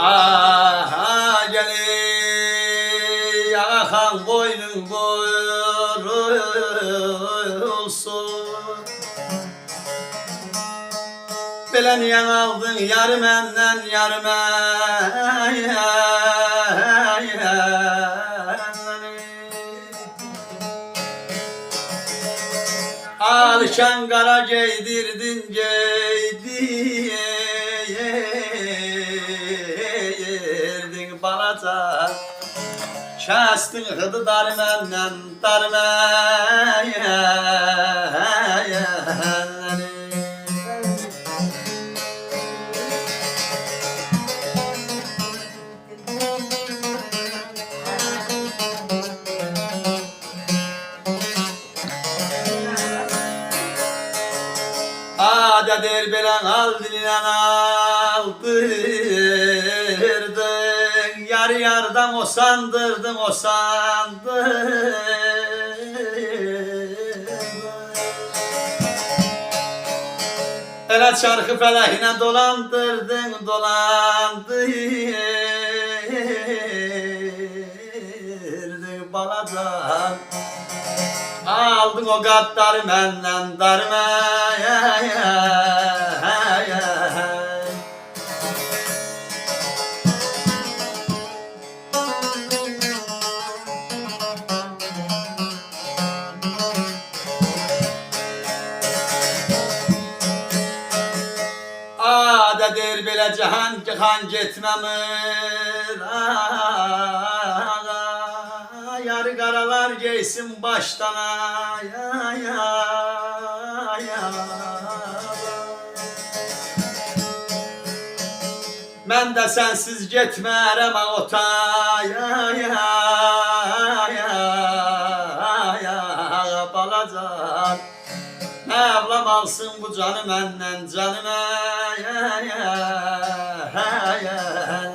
Aha gelin. Akan boynun boyulsun Belen yan aldın yarım enden yarım Alışan kara giydirdin giydirdin balaca Şastın hıdı darmenden darmaya Ada derbelen aldın aldırdın Yar yardan o sandırdın o sandırdın. Hele çarkı felahine dolandırdın dolandırdın baladan. Aldın o gaddar menden darmaya der belə cahan cihan getməmir Yarı qaralar geysin başdan ay. Mən də sənsiz getmərəm ay, ay, balacan Mevlam alsın bu canı məndən canım ay, ay, ay, ay, ay.